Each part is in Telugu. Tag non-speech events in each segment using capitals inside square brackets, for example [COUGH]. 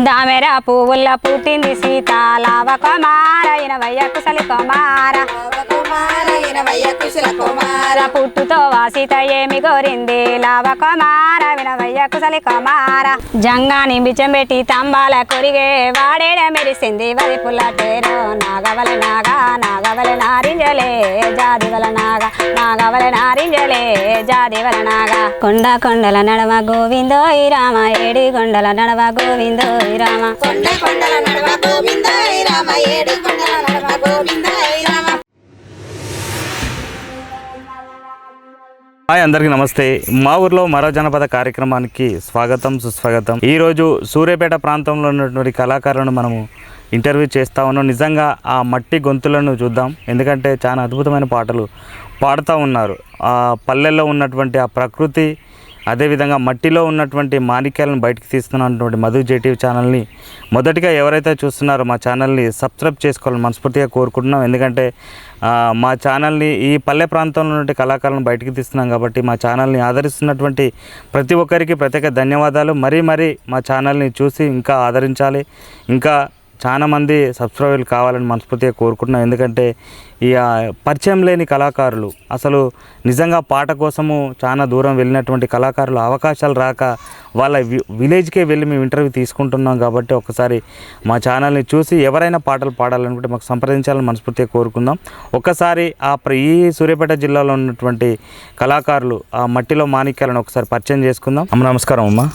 దామెర పువ్వుల పుట్టింది సీత. లావ కుమార ఇనవయ్య కుసలి కుమార కుమార ఇనవయ్య కుశల కుమార. పుట్టుతో వాసిత ఏమి కోరింది లావ కుమార వినవయ్య కుశలి కుమార. జంగాని బిచ్చంబెట్టి తంబాల కొరిగే వాడేడ మెరిసింది వరి పుల్లటేరో నాగవల నాగా నాగవల నారింజలే జాదివల నాగా నాగవల నారింజలే జాదివల నాగా. కొండ కొండల నడవ గోవిందో రామ ఏడి కొండల నడవ గోవిందో రామ. కొండ కొండల నడవ గోవింద రామ ఏడు హాయ్ అందరికీ నమస్తే. మా ఊర్లో మరో జనపద కార్యక్రమానికి స్వాగతం సుస్వాగతం. ఈరోజు సూర్యాపేట ప్రాంతంలో ఉన్నటువంటి కళాకారులను మనము ఇంటర్వ్యూ చేస్తా ఉన్నాం. నిజంగా ఆ మట్టి గొంతులను చూద్దాం. ఎందుకంటే చాలా అద్భుతమైన పాటలు పాడుతూ ఉన్నారు. ఆ పల్లెల్లో ఉన్నటువంటి ఆ ప్రకృతి అదేవిధంగా మట్టిలో ఉన్నటువంటి మాణిక్యాలను బయటకు తీస్తున్నటువంటి మధు జేటీవీ ఛానల్ని మొదటిగా ఎవరైతే చూస్తున్నారో మా ఛానల్ని సబ్స్క్రైబ్ చేసుకోవాలని మనస్ఫూర్తిగా కోరుకుంటున్నాం. ఎందుకంటే మా ఛానల్ని ఈ పల్లె ప్రాంతంలో నుండి కళాకారులను బయటికి తీస్తున్నాం కాబట్టి మా ఛానల్ని ఆదరిస్తున్నటువంటి ప్రతి ఒక్కరికి ప్రత్యేక ధన్యవాదాలు. మరీ మరీ మా ఛానల్ని చూసి ఇంకా ఆదరించాలి. ఇంకా చాలామంది సబ్స్క్రైబర్లు కావాలని మనస్ఫూర్తిగా కోరుకుంటున్నాం. ఎందుకంటే ఈ ఆ, పరిచయం లేని కళాకారులు. అసలు నిజంగా పాట కోసము చాలా దూరం వెళ్ళినటువంటి కళాకారులు అవకాశాలు రాక వాళ్ళ వి విలేజ్కే వెళ్ళి మేము ఇంటర్వ్యూ తీసుకుంటున్నాం కాబట్టి ఒకసారి మా ఛానల్ని చూసి ఎవరైనా పాటలు పాడాలనుకుంటే మాకు సంప్రదించాలని మనస్ఫూర్తిగా కోరుకుందాం. ఒక్కసారి ఆ ప్ర- ఈ సూర్యాపేట జిల్లాలో ఉన్నటువంటి కళాకారులు ఆ మట్టిలో మాణిక్యాలను ఒకసారి పరిచయం చేసుకుందాం. అమ్మ నమస్కారం అమ్మ.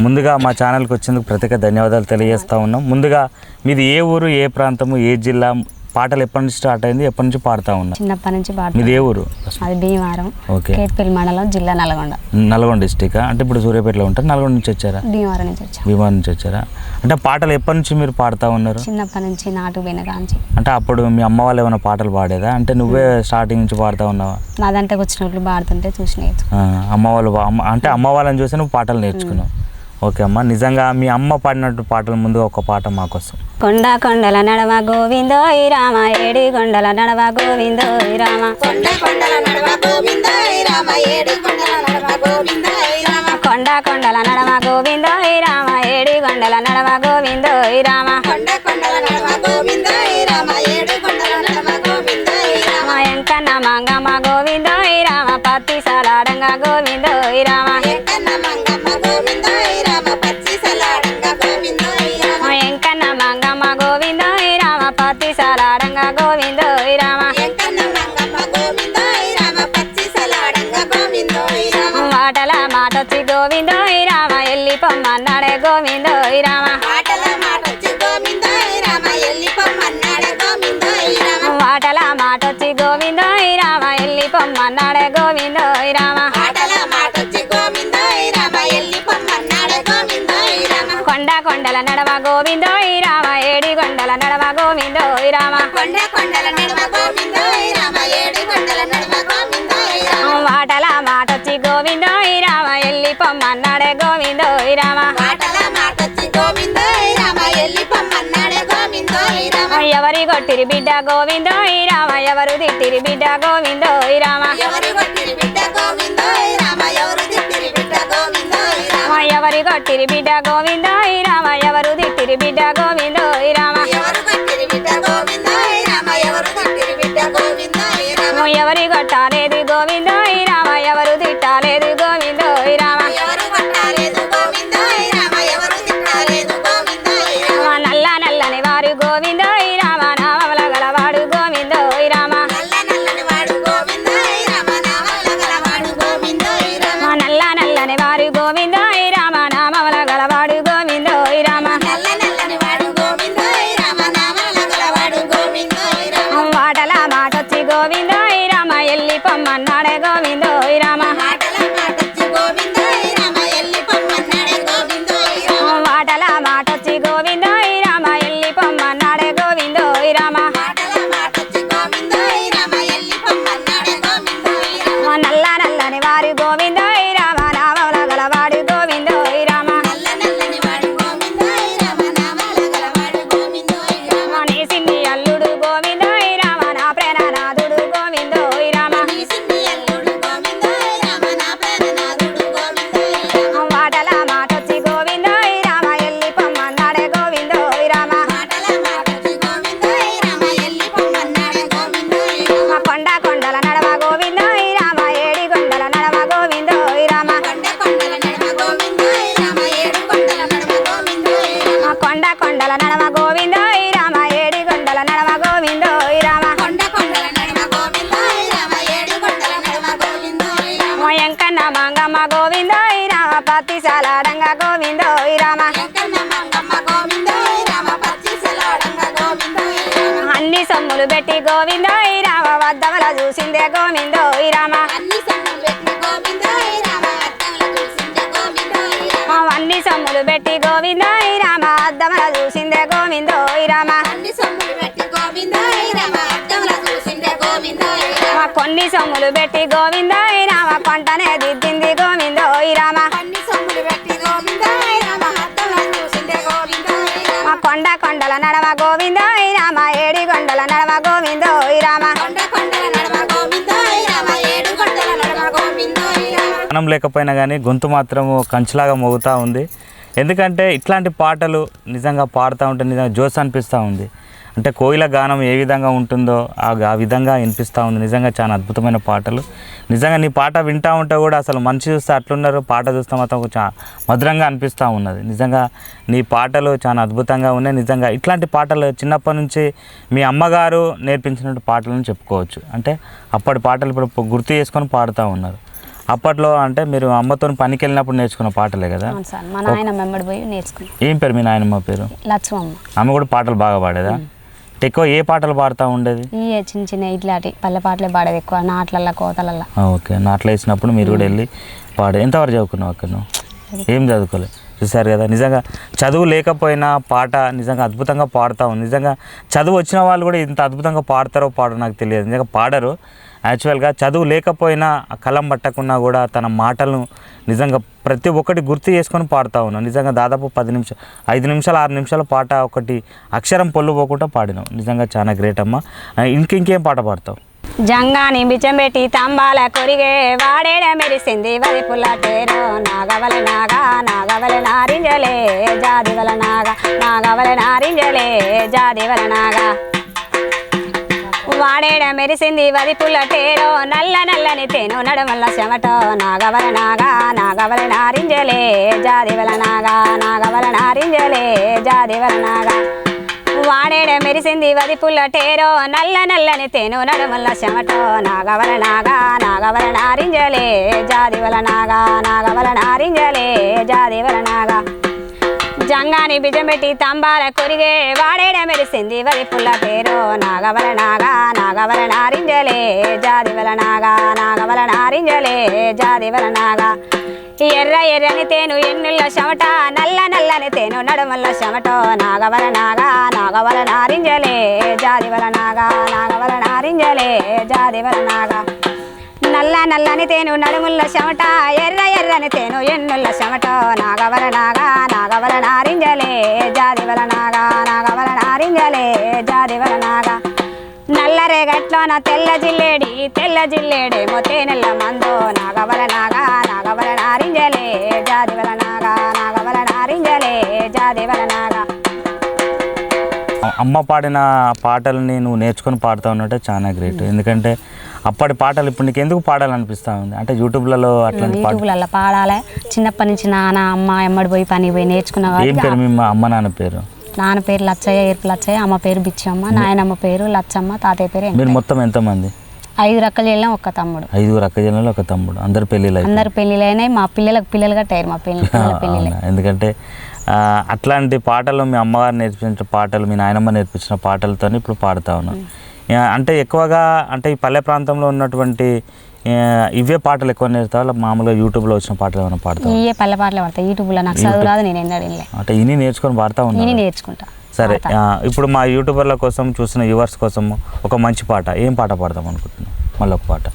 ముందుగా మా ఛానల్కి వచ్చినందుకు ప్రత్యేక ధన్యవాదాలు తెలియజేస్తా ఉన్నాం. ముందుగా మీది ఏ ఊరు ఏ ప్రాంతము ఏ జిల్లా పాటలు ఎప్పటి నుంచి స్టార్ట్ అయింది? ఎప్పటి నుంచి పాడుతూ ఉన్నారు చిన్నప్పటి నుంచి పాట మీది ఏ ఊరు? అది భీమవరం. ఓకే. కేత్పల్లి మండలం జిల్లా నల్గొండ. నల్గొండ డిస్టిక్ అంటే ఇప్పుడు సూర్యాపేటలో ఉంటారు. నల్గొండ నుంచి వచ్చారా? భీమవరం నుంచి వచ్చాం. విమానం నుంచి వచ్చారా? అంటే పాటలు ఎప్పటి నుంచి మీరు పాడుతూ ఉన్నారు? చిన్నప్పటి నుంచి నాటు కాంచి. అంటే అప్పుడు మీ అమ్మ వాళ్ళు ఏమైనా పాటలు పాడేదా? అంటే నువ్వే స్టార్టింగ్ నుంచి పాడుతూ ఉన్నావా? నాదంటే వచ్చిన వాళ్ళు పాడుతుంటే చూసి అమ్మ వాళ్ళు అంటే అమ్మ వాళ్ళని చూసి నువ్వు పాటలు నేర్చుకున్నావు. ఓకే అమ్మ. నిజంగా మీ అమ్మ పాడినట్టు పాటల ముందు ఒక పాట మాకోసం కొండ కొండల నడవ గోవిందో రామ ఏడి కొండల నడవ గోవిందో రామ. కొండ కొండల నడవ గోవింద రామ ఏడు కొండల నడవ గోవింద రామ. కొండ కొండల నడవ గోవిందో రామ ఏడి కొండల నడవ గోవిందో రామ. కొండ కొండల నడవ గోవింద రామ ఏడు కొండల నడవ గోవింద రామ. ఎంకన్న మంగమ్మ గోవిందో రామ పత్తి సలాడంగా గోవిందో రామ. సలాడంగా గోవిందోయ్ రామ. మాటల మాటొచ్చి గోవిందోయ్ రామ. ఎల్లి పొమ్మన్నాడే గోవిందోయ్ రామ. మాటల మాటొచ్చి గోవిందోయ్ రామ. ఎల్లి పొమ్మన్నాడే గోవిందోయ్ రామ. కొండ కొండల నడవ గోవిందో కొండల నడవ గోవిందో ఈ రామ కొండ కొండల రామ ఏడు కొండల మాటొచ్చి ఎల్లి పొమ్మన్నాడే రామ మాటల మాటొచ్చి గోవింద రామ ఎల్లి పొమ్మన్నాడే గోవింద రామ ఎవరి కొట్టిరి బిడ్డ రామ ఎవరు తిట్టిరి బిడ్డ గోవిందో ఈ రామ ఎవరు కొట్టిరి బిడ్డ గోవింద రామ ఎవరు తిట్టిరి బిడ్డ గోవింద రామ ఎవరి కొట్టిరి బిడ్డ గోవిందో ఈ రామ ఎవరు తిట్టిరి బిడ్డ గోవిందో ఈ రామ ఎవరి కొట్టాలేదు? గోవిందో రామ ఎవరు తిట్టాలేదు? గోవిందో అన్ని సొమ్ములు పెట్టి గోవిందో ఈ రామ వద్దవల చూసిందే గోవిందో ఈ రామ అన్ని సొమ్ములు పెట్టి గోవిందో ఈ రామ అద్దవల చూసిందే గోవిందో ఈ రామ కొన్ని సొమ్ములు పెట్టి గోవిందో ఈ రామ పంటనే దిద్దింది గోవిందో ఈ రామ మనం లేకపోయినా కానీ గొంతు మాత్రము కంచులాగా మోగుతూ ఉంది. ఎందుకంటే ఇట్లాంటి పాటలు నిజంగా పాడుతూ ఉంటే నిజంగా జోస్ అనిపిస్తూ ఉంది. అంటే కోయిల గానం ఏ విధంగా ఉంటుందో ఆ విధంగా వినిపిస్తూ ఉంది. నిజంగా చాలా అద్భుతమైన పాటలు. నిజంగా నీ పాట వింటూ ఉంటే కూడా అసలు మనిషి చూస్తే అట్లున్నారు పాట చూస్తే మాత్రం చా మధురంగా అనిపిస్తూ ఉన్నది. నిజంగా నీ పాటలు చాలా అద్భుతంగా ఉన్నాయి. నిజంగా ఇట్లాంటి పాటలు చిన్నప్పటి నుంచి మీ అమ్మగారు నేర్పించినట్టు పాటలను చెప్పుకోవచ్చు. అంటే అప్పటి పాటలు ఇప్పుడు గుర్తు చేసుకొని పాడుతూ ఉన్నారు. అప్పట్లో అంటే మీరు అమ్మతో పనికి వెళ్ళినప్పుడు నేర్చుకున్న పాటలే కదా? మా పోయి నేర్చుకున్నాం. ఏం పేరు మీ నాయనమ్మ పేరు? లక్ష్మమ్మ ఆమె కూడా పాటలు బాగా పాడేదా? ఎక్కువ ఏ పాటలు పాడుతూ ఉండేది? ఈ చిన్న చిన్న ఇట్లాంటి పల్లె పాటలే పాడేది ఎక్కువ నాట్లల్లో కోతలల్లో. ఓకే. నాట్లో వేసినప్పుడు మీరు కూడా వెళ్ళి పాడే. ఎంతవరకు చదువుకున్నావు అక్కడ నువ్వు? ఏం చదువుకోలేదు చూసారు కదా నిజంగా చదువు లేకపోయినా పాట నిజంగా అద్భుతంగా పాడుతూ ఉంది నిజంగా చదువు వచ్చిన వాళ్ళు కూడా ఇంత అద్భుతంగా పాడతారో పాడో నాకు తెలియదు. నిజంగా పాడరు. యాక్చువల్గా చదువు లేకపోయినా కలం పట్టకున్నా కూడా తన మాటలను నిజంగా ప్రతి ఒక్కటి గుర్తు చేసుకొని పాడుతూ ఉన్నాను నిజంగా దాదాపు పది నిమిషాలు ఐదు నిమిషాలు ఆరు నిమిషాల పాట ఒకటి అక్షరం పొల్లు పోకుండా పాడినావు నిజంగా చాలా గ్రేట్ అమ్మ. ఆ, ఇంకింకేం పాట పాడతావు? జంగాని బిచ్చంబెట్టి తంబాల కొరిగే వాడేడ మెరిసింది వరి పుల్లటేరో నాగవల నాగా నాగవల నారింజలే జాదివల నాగా నాగవల నారింజలే జాదివల నాగా. వాడేడ మెరిసింది వది పుల్లటేరో నల్ల నల్లని తేను నడమల్ల చెమటో నాగవల నాగా నాగవల నారింజలే జాదివల నాగా నాగవల నారింజలే జాదివల నాగా. వాడేడ మెరిసింది వది పుల్లటేరో నల్ల నల్లని తేను నడమల్ల చెమటో నాగవల నాగా నాగవల నారింజలే జాదివల నాగా నాగవల నారింజలే జాదివల నాగా. జంగాని బిజమెట్టి తంబాల కొరిగే వాడేడ మెరిసింది వరి పుల్ల పేరు. నాగవల నాగా నాగవల నారింజలే జాదివల నాగా నాగవల నారింజలే జాదివల నాగా. ఎర్ర ఎర్రని తేను ఎన్నుల చెమట నల్ల నల్లని తేను నడుమల్ల చెమటో. నాగవల నాగా నాగవల నారింజలే జాదివల నాగా నాగవల నారింజలే జాదివల నాగా. నల్ల నల్లని తేను నడుముల్ల చెమట ఎర్ర ఎర్రని తేను ఎన్నుల్ల చెమట. నాగవల నాగా నాగవల నారింజలే జాదివల నాగా నాగవల నారింజలే జాదివల నాగా. నల్ల రేగట్లోన తెల్ల జిల్లేడి తెల్ల జిల్లేడేమో తేనెల్ల మందో. నాగవల నాగా నాగవల నారింజలే జాదివల నాగా నాగవల నారింజలే జాదివల నాగా. అమ్మ పాడిన పాటలని నువ్వు నేర్చుకొని పాడుతూ ఉన్నట్టే చాలా గ్రేట్. ఎందుకంటే అప్పటి పాటలు ఇప్పుడు నీకు ఎందుకు పాడాలనిపిస్తూ ఉంది? అంటే యూట్యూబ్లలో అట్లాంటి పాట యూట్యూబ్లలో పాడాలి. చిన్నప్పటి నుంచి నాన్న అమ్మ ఎమ్మడి పోయి పని పోయి నేర్చుకున్న ఏం పేరు మీ అమ్మ నాన్న పేరు? నాన్న పేరు లచ్చయ్య ఏర్పు లచ్చయ్య అమ్మ పేరు బిచ్చమ్మ నాయనమ్మ పేరు లచ్చమ్మ తాతయ్య పేరు. మీరు మొత్తం ఎంతమంది? ఐదు రక్కలు వెళ్ళాం ఒక్క తమ్ముడు. ఐదుగురు అక్క జిల్లాలో ఒక తమ్ముడు. అందరు పెళ్ళిళ్ళు. అందరు పెళ్ళిళ్ళైనాయి మా పిల్లలకు పిల్లలు కట్టారు మా [LAUGHS] పిల్లల పెళ్ళిళ్ళే? ఎందుకంటే అట్లాంటి పాటలు మీ అమ్మగారు నేర్పించిన పాటలు మీ నాయనమ్మ నేర్పించిన పాటలతో ఇప్పుడు పాడుతూ ఉన్నాను అంటే ఎక్కువగా అంటే ఈ పల్లె ప్రాంతంలో ఉన్నటువంటి ఇవే పాటలు ఎక్కువ నేర్తావా మామూలుగా యూట్యూబ్లో వచ్చిన పాటలు ఏమైనా పాడతావా? ఇవే పల్లె పాటలు పడతాయి యూట్యూబ్లో నాకు చదువు రాదు నేను ఎన్నడూ అంటే ఇని నేర్చుకొని పాడుతూ నేను ఉన్నాను నేర్చుకుంటా సరే ఇప్పుడు మా యూట్యూబర్ల కోసం చూసిన వ్యూవర్స్ కోసం ఒక మంచి పాట. ఏం పాట పాడదాం అనుకుంటున్నాం మళ్ళీ ఒక పాట.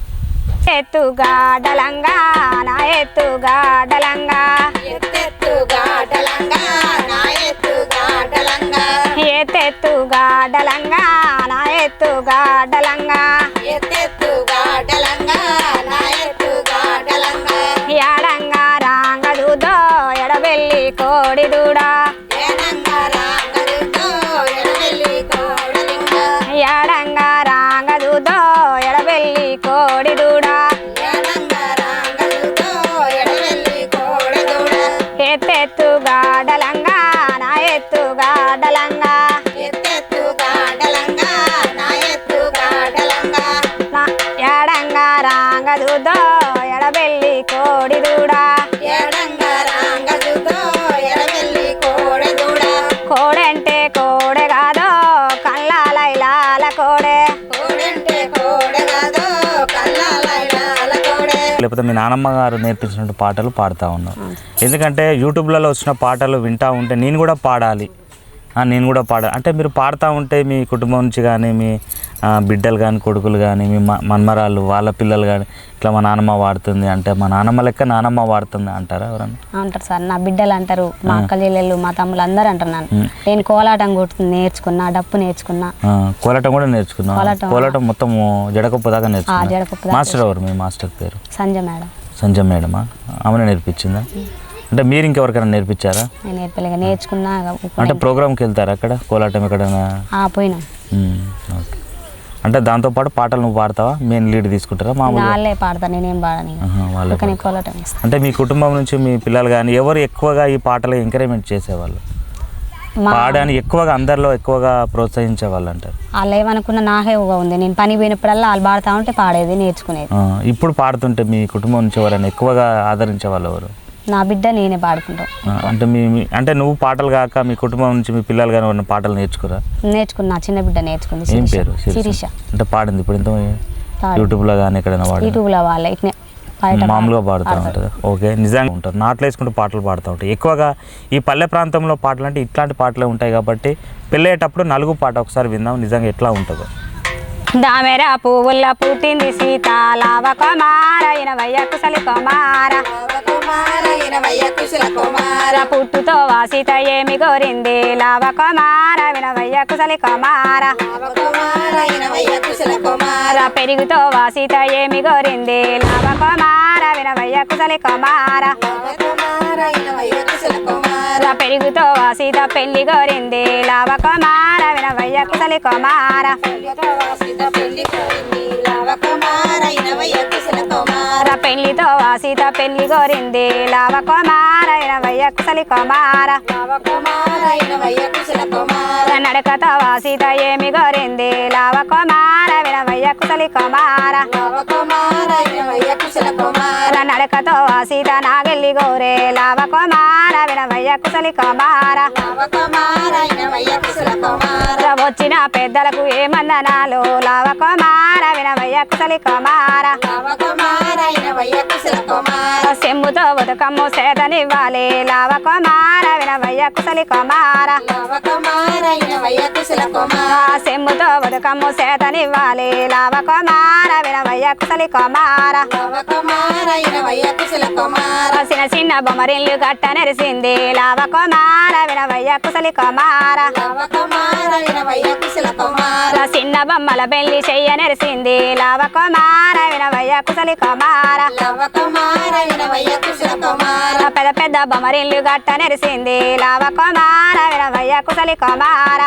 ఎత్తుగా డలంగా నా ఎత్తుగా డలంగా. ఎత్తెత్తుగా డలంగా నా ఎత్తుగా డలంగా. ఎత్తెత్తుగా డలంగా నా లేకపోతే మీ నానమ్మ గారు నేర్పించినట్టు పాటలు పాడుతూ ఉన్నారు ఎందుకంటే యూట్యూబ్లలో వచ్చిన పాటలు వింటూ ఉంటే నేను కూడా పాడాలి. నేను కూడా పాడాలి అంటే మీరు పాడుతూ ఉంటే మీ కుటుంబం నుంచి కానీ మీ బిడ్డలు కానీ కొడుకులు కానీ మీ మ- మన్మరాళ్ళు వాళ్ళ పిల్లలు కానీ ఇట్లా మా నానమ్మ వాడుతుంది అంటే మా నానమ్మ లెక్క నానమ్మ వాడుతుంది అంటారా ఎవరన్నా? అంటారు సార్. నా బిడ్డలు అంటారు మా అక్క చెల్లెళ్ళు మా తమ్ముళ్ళు అందరూ అంటారు నేను కోలాటం కొట్టు నేర్చుకున్నా డప్పు నేర్చుకున్నా. కోలాటం కూడా నేర్చుకున్నాం కోలాటం. మొత్తం జడకొప్పు దాకా నేర్చుకున్నాం? మాస్టర్ ఎవరు మీ మాస్టర్ పేరు? సంజయ్ మేడం. సంజయ్ మేడమా? ఆమె నేర్పించిందా? అంటే మీరు ఇంకెవరికైనా నేర్పించారా? నేను నేర్పలేక నేర్చుకున్నా అంటే ప్రోగ్రామ్కి వెళ్తారా అక్కడ? కోలాటం ఎక్కడైనా? ఆ పోయినా. మ్మ్. ఓకే. అంటే దాంతోపాటు పాటలు నువ్వు పాడతావా? మెయిన్ లీడ్ తీసుకుంటారా? మామూలుగా? వాళ్ళే పాడతా నేనేం పాడని ఆహా, వాళ్ళే కానీ కోలాటం అంటే మీ కుటుంబం నుంచి మీ పిల్లలు కానీ ఎవరు ఎక్కువగా ఈ పాటలు ఎంకరేజ్మెంట్ చేసేవాళ్ళు? మా పాడని ఎక్కువగా అందరిలో ఎక్కువగా ప్రోత్సహించే వాళ్ళు అంటారు. వాళ్ళు ఏమనుకున్న నాకే ఊగా ఉంది. నేను పని పోయినప్పుడల్లా వాళ్ళు పాడుతా ఉంటే పాడేది నేర్చుకునేది. ఆ, ఇప్పుడు పాడుతుంటే మీ కుటుంబం నుంచి ఎవరైనా ఎక్కువగా ఆదరించే వాళ్ళు ఎవరు? నా బిడ్డ నేనే పాడుకుంటాం. అంటే మీ అంటే నువ్వు పాటలు కాక మీ కుటుంబం నుంచి మీ పిల్లలు కానీ ఎవరైనా పాటలు నేర్చుకురా? నేర్చుకున్నా చిన్న బిడ్డ నేర్చుకుంది ఏం. పేరు? శిరీష. అంటే పాడింది ఇప్పుడు ఎంత పాడు. యూట్యూబ్లో కానీ ఎక్కడైనా వాడు యూట్యూబ్లో వాళ్ళ ఇట్నే మామూలుగా పాడుతూ ఉంటుంది. ఓకే నిజంగా ఉంటారు. నాట్లు వేసుకుంటూ పాటలు పాడుతూ ఉంటాయి ఎక్కువగా ఈ పల్లె ప్రాంతంలో పాటలు అంటే ఇట్లాంటి పాటలే ఉంటాయి కాబట్టి పెళ్ళేటప్పుడు నలుగు పాట ఒకసారి విందాం. నిజంగా ఎట్లా ఉంటుందో. దామెర పువ్వుల పుట్టింది సీత లావ కుమార ఇనవయ్య కుసలి కుమార కుమార ఇనవయ్య కుశల కుమార. పుట్టుతో వాసిత ఏమి కోరింది? లావ కుమార వినవయ్య కుసలి కుమార కుమార ఇనవయ్య కుశల కుమార. పెరుగుతో వాసిత ఏమి కోరింది? లావ కుమార వినవయ్య కుసలి కుమార కుమార ఇనవయ్య కుశల కుమార. పెరుగుతో వాసిత పెళ్ళి కోరింది? లావ కుమార వినవయ్య కుసలి కుమార. వాసిత పెళ్ళి కోరింది కుశల పెళ్ళితో వాసిత పెళ్ళి కోరింది లావ కుమార వినవయ్య కుసలి కుమార. లావ కుమార ఇనవయ్య కుశల కుమార. నడకతో వాసిత ఏమి కోరింది? లావ కుమార వినవయ్య కుసలి కుమార. కుమార కుశల కుమార. నడకతో వాసిత నాగెల్లి గోరే. లావ కుమార వినవయ్య కుసలి కుమార. కుమార కుశల వచ్చిన పెద్దలకు ఏమందనాలు లావ కుమార వినవయ్య కుశల కుమార. సెమ్ముతో ఉదకమ్ము సేతనివ్వాలి. లావ కుమార వినవయ్య కుసలి కుమార. కుశల కుమార. సెమ్ముతో ఉదకమ్ము సేతనివ్వాలి లావ కుమార వినవయ్య కుసలి కుమార. చిన్న చిన్న బొమ్మరిల్లు గట్ట నెరిసింది. లావ కుమార వినవయ్య కుసలి కుమార. చిన్న బొమ్మల పెళ్ళి చెయ్య నెరిసింది. లావ కుమార వినవయ్య కుసలి కుమార. పెద్ద పెద్ద బొమ్మరిల్లు గట్ట నెరిసింది. లావ కుమార వినవయ్య కుసలి కుమార.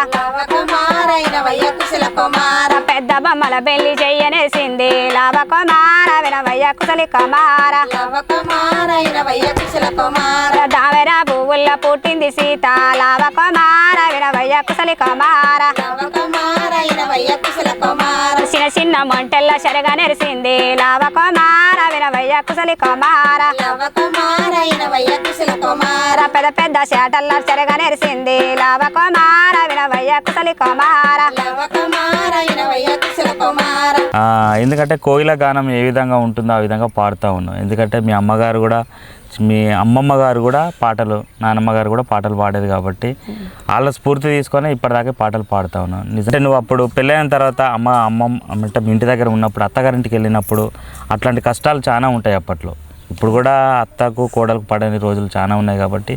కుమార ఇనవయ్య కుశల కుమార పెద్ద బొమ్మల పెళ్ళి చెయ్య నెరిసింది లావ కుమార వినవయ్య కుసలి కుమార. లవ కుమార ఇనవయ్య కుశల కుమార. దావెర పువ్వుల్ల పుట్టింది సీత. లావ కుమార వినవయ్య కుసలి కుమార. లవ కుమార ఇనవయ్య కుశల కుమార. చిన్న చిన్న మొంటెల్ల శరగా నెరిసింది. లావ కుమార వినవయ్య కుసలి కుమార. లవ కుమార ఇనవయ్య కుశల కుమార. పెద్ద పెద్ద శాటల్ల చెరగా నెరిసింది. లావ కుమార వినవయ్య కుసలి కుమార. లవ కుమార ఎందుకంటే కోయిల గానం ఏ విధంగా ఉంటుందో ఆ విధంగా పాడుతూ ఉన్నాం. ఎందుకంటే మీ అమ్మగారు కూడా మీ అమ్మమ్మ గారు కూడా పాటలు నానమ్మ గారు కూడా పాటలు పాడేది కాబట్టి వాళ్ళ స్ఫూర్తి తీసుకొని ఇప్పటిదాకా పాటలు పాడుతూ ఉన్నాను నిజంగా నువ్వు అప్పుడు పెళ్ళైన తర్వాత అమ్మ అమ్మమ్మ అంటే మీ ఇంటి దగ్గర ఉన్నప్పుడు అత్తగారింటికి వెళ్ళినప్పుడు అట్లాంటి కష్టాలు చాలా ఉంటాయి అప్పట్లో. ఇప్పుడు కూడా అత్తకు కోడలకు పడని రోజులు చాలా ఉన్నాయి కాబట్టి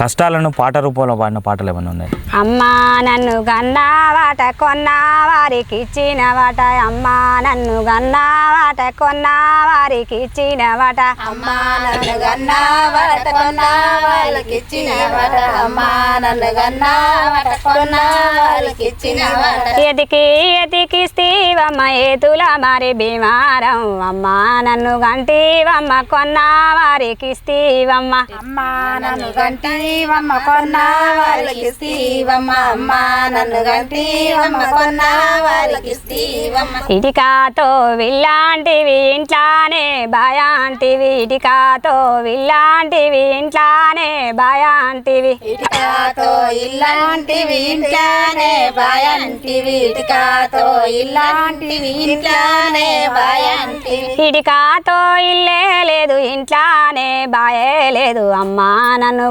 కష్టాలను పాట రూపంలో పాడిన పాటలు ఏమైనా ఉన్నాయి? అమ్మా నన్ను గన్నావాట కొన్నా వారికి ఇచ్చిన వాట. అమ్మా నన్ను గన్నావాట కొన్నా వారికి ఇచ్చిన వాట. అమ్మా నన్ను గన్నా వరట కొన్నా వాళ్ళకి ఇచ్చిన వట. అమ్మా నన్ను గన్నా వట కొన్నా వాళ్ళకి ఇచ్చిన వట. ఎతికి ఎతికి స్థీవమ్మ ఏతుల మరి బీమారం అమ్మా నన్ను గంటివమ్మ కొన్నా వారికి స్థీవమ్మ. అమ్మా నన్ను గంటి గంటివమ్మ కొన్న వాళ్ళకి ఇస్తీవమ్మ అమ్మ నన్ను గంటివమ్మ కొన్న వాళ్ళకి ఇస్తీవమ్మ ఇటికాతో విల్లాంటివి ఇంట్లానే బాయాంటివి. ఇటికాతో విల్లాంటివి ఇంట్లానే బాయాంటివి. ఇటుకాతో ఇల్లాంటివి ఇంట్లోనే బాయంటివి. ఇటుకాతో ఇల్లాంటివి ఇంట్లోనే బాయంటివి. ఇటికాతో ఇల్లే లేదు ఇంట్లానే బాయే లేదు. అమ్మా నన్ను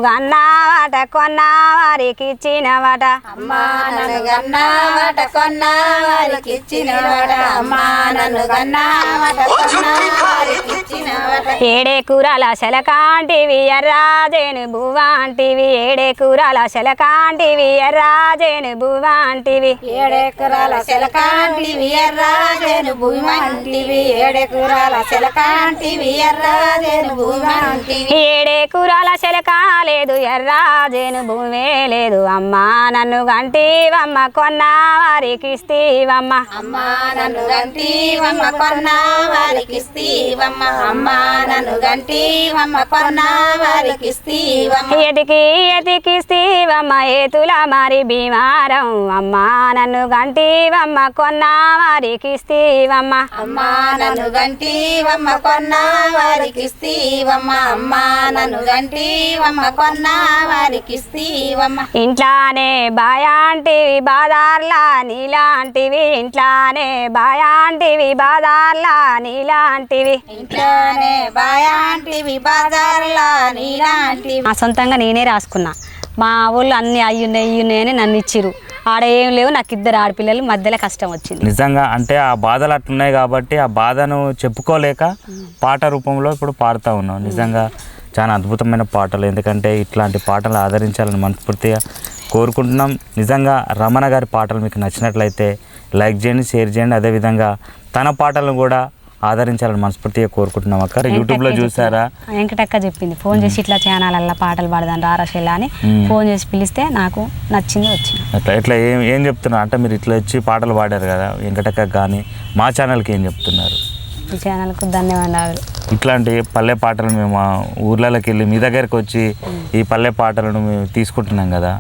గన్నావట కొన్నా వారికి ఇచ్చినవట అమ్మా నన్ను గన్నావట కొన్నా వారికి ఇచ్చినవట అమ్మా నన్ను గన్నావట కొన్నా వారికి ఇచ్చినవట ఏడే కూరల శలకాంటివి ఎర్రాజేను బువ్వాంటివి. ఏడే కూరల శలకాంటివి ఎర్రాజేను బువ్వాంటివి. ఏడెకరాల శిలకాంటివి ఎర్రాజేను భూమంటివి ఏడెకరాల శిలకాంటివి ఎర్రాజేను భూమంటివి ఏడే కూరల శలక లేదు ఎర్రాజేను భూమే లేదు. అమ్మా నన్ను గంటివమ్మ కొన్నా వారికి ఇస్తీవమ్మ. అమ్మా నన్ను గంటివమ్మ కొన్నా వారికి ఇస్తీవమ్మ. అమ్మా నన్ను గంటివమ్మ కొన్నా వారికి ఇస్తీవమ్మ ఎతికి ఎతికిస్తీవమ్మ ఏతుల మరి బీమారం అమ్మా నన్ను గంటివమ్మ కొన్నా వారికి ఇస్తీవమ్మ అమ్మా నన్ను గంటివమ్మ కొన్నా వారికి ఇస్తీవమ్మ. అమ్మా నన్ను గంటివమ్మ కొన్నా వారికి ఇస్తీవమ్మ. ఇంట్లానే బాయాంటివి బాదార్లా నీలాంటివి. ఇంట్లానే బాయాంటివి బాదార్లా నీలాంటివి. ఇంట్లోనే బాయాంటివి బాజార్లా నీలాంటివి. సొంతంగా నేనే రాసుకున్నా. మా ఊళ్ళో అన్ని అయ్యున్నాయి ఇయ్యున్నాయి అని నన్ను ఇచ్చిరు ఆడ ఏం లేవు నాకు ఇద్దరు ఆడపిల్లలు మధ్యలో కష్టం వచ్చింది. నిజంగా అంటే ఆ బాధలు అట్లున్నాయి కాబట్టి ఆ బాధను చెప్పుకోలేక పాట రూపంలో ఇప్పుడు పాడుతూ ఉన్నాం. నిజంగా చాలా అద్భుతమైన పాటలు. ఎందుకంటే ఇట్లాంటి పాటలు ఆదరించాలని మనస్ఫూర్తిగా కోరుకుంటున్నాం. నిజంగా రమణ గారి పాటలు మీకు నచ్చినట్లయితే లైక్ చేయండి షేర్ చేయండి. అదేవిధంగా తన పాటలను కూడా ఆదరించాలని మనస్ఫూర్తిగా కోరుకుంటున్నాం అక్క. యూట్యూబ్లో చూసారా? వెంకటక్క చెప్పింది ఫోన్ చేసి ఇట్లా ఛానళ్ళల్లో పాటలు పాడదాం రారశిల్లా అని. ఫోన్ చేసి పిలిస్తే నాకు నచ్చింది వచ్చింది. అట్లా ఇట్లా ఏం ఏం చెప్తున్నారు? అంటే మీరు ఇట్లా వచ్చి పాటలు పాడారు కదా వెంకటక్క కానీ మా ఛానల్కి ఏం చెప్తున్నారు? ఈ ఛానల్కు ధన్యవాదాలు. ఇట్లాంటి పల్లె పాటలు మేము ఊర్లలోకి వెళ్ళి మీ దగ్గరికి వచ్చి ఈ పల్లె పాటలను మేము తీసుకుంటున్నాం కదా.